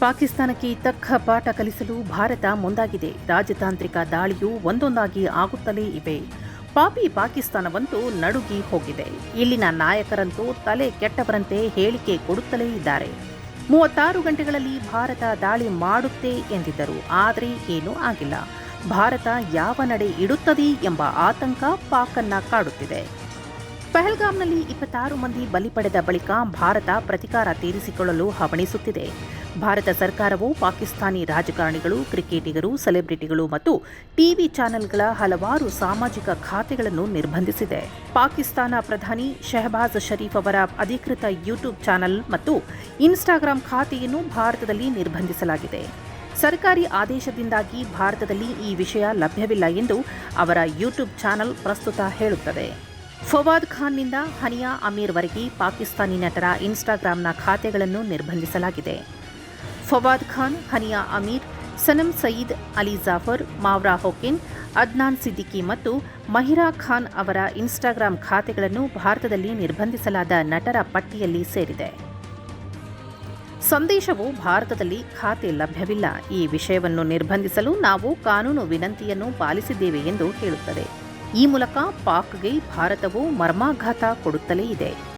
ಪಾಕಿಸ್ತಾನಕ್ಕೆ ತಕ್ಕ ಪಾಠ ಕಲಿಸಲು ಭಾರತ ಮುಂದಾಗಿದೆ. ರಾಜತಾಂತ್ರಿಕ ದಾಳಿಯು ಒಂದೊಂದಾಗಿ ಆಗುತ್ತಲೇ ಇವೆ. ಪಾಪಿ ಪಾಕಿಸ್ತಾನವಂತೂ ನಡುಗಿ ಹೋಗಿದೆ. ಇಲ್ಲಿನ ನಾಯಕರಂತೂ ತಲೆ ಕೆಟ್ಟವರಂತೆ ಹೇಳಿಕೆ ಕೊಡುತ್ತಲೇ ಇದ್ದಾರೆ. ಮೂವತ್ತಾರು ಗಂಟೆಗಳಲ್ಲಿ ಭಾರತ ದಾಳಿ ಮಾಡುತ್ತೆ ಎಂದಿದ್ದರು. ಆದರೆ ಏನೂ ಆಗಿಲ್ಲ. ಭಾರತ ಯಾವ ನಡೆ ಇಡುತ್ತದೆ ಎಂಬ ಆತಂಕ ಪಾಕನ್ನ ಕಾಡುತ್ತಿದೆ. ಪಹಲ್ಗಾಮ್ನಲ್ಲಿ ಇಪ್ಪತ್ತಾರು ಮಂದಿ ಬಲಿ ಪಡೆದ ಬಳಿಕ ಭಾರತ ಪ್ರತಿಕಾರ ತೀರಿಸಿಕೊಳ್ಳಲು ಹವಣಿಸುತ್ತಿದೆ. ಭಾರತ ಸರ್ಕಾರವು ಪಾಕಿಸ್ತಾನಿ ರಾಜಕಾರಣಿಗಳು, ಕ್ರಿಕೆಟಿಗರು, ಸೆಲೆಬ್ರಿಟಿಗಳು ಮತ್ತು ಟಿವಿ ಚಾನೆಲ್ಗಳ ಹಲವಾರು ಸಾಮಾಜಿಕ ಖಾತೆಗಳನ್ನು ನಿರ್ಬಂಧಿಸಿದೆ. ಪಾಕಿಸ್ತಾನ ಪ್ರಧಾನಿ ಶಹಬಾಜ್ ಷರೀಫ್ ಅವರ ಅಧಿಕೃತ ಯೂಟ್ಯೂಬ್ ಚಾನೆಲ್ ಮತ್ತು ಇನ್ಸ್ಟಾಗ್ರಾಂ ಖಾತೆಯನ್ನು ಭಾರತದಲ್ಲಿ ನಿರ್ಬಂಧಿಸಲಾಗಿದೆ. ಸರ್ಕಾರಿ ಆದೇಶದಿಂದಾಗಿ ಭಾರತದಲ್ಲಿ ಈ ವಿಷಯ ಲಭ್ಯವಿಲ್ಲ ಎಂದು ಅವರ ಯೂಟ್ಯೂಬ್ ಚಾನೆಲ್ ಪ್ರಸ್ತುತ ಹೇಳುತ್ತದೆ. ಫವಾದ್ ಖಾನ್ನಿಂದ ಹನಿಯಾ ಅಮೀರ್ವರೆಗೆ ಪಾಕಿಸ್ತಾನಿ ನಟರ ಇನ್ಸ್ಟಾಗ್ರಾಂನ ಖಾತೆಗಳನ್ನು ನಿರ್ಬಂಧಿಸಲಾಗಿದೆ. ಫವಾದ್ ಖಾನ್, ಹನಿಯಾ ಅಮೀರ್, ಸನಂ ಸಯೀದ್ ಅಲಿ ಜಾಫರ್, ಮಾವ್ರಾ ಹೊಕಿನ್, ಅದ್ನಾನ್ ಸಿದ್ದಿಕಿ ಮತ್ತು ಮಹಿರಾ ಖಾನ್ ಅವರ ಇನ್ಸ್ಟಾಗ್ರಾಂ ಖಾತೆಗಳನ್ನು ಭಾರತದಲ್ಲಿ ನಿರ್ಬಂಧಿಸಲಾದ ನಟರ ಪಟ್ಟಿಯಲ್ಲಿ ಸೇರಿದೆ. ಸಂದೇಶವು ಭಾರತದಲ್ಲಿ ಖಾತೆ ಲಭ್ಯವಿಲ್ಲ. ಈ ವಿಷಯವನ್ನು ನಿರ್ಬಂಧಿಸಲು ನಾವು ಕಾನೂನು ವಿನಂತಿಯನ್ನು ಪಾಲಿಸಿದ್ದೇವೆ ಎಂದು ಹೇಳುತ್ತದೆ. ಈ ಮೂಲಕ ಪಾಕ್ಗೆ ಭಾರತವು ಮರ್ಮಾಘಾತ ಕೊಡುತ್ತಲೇ ಇದೆ.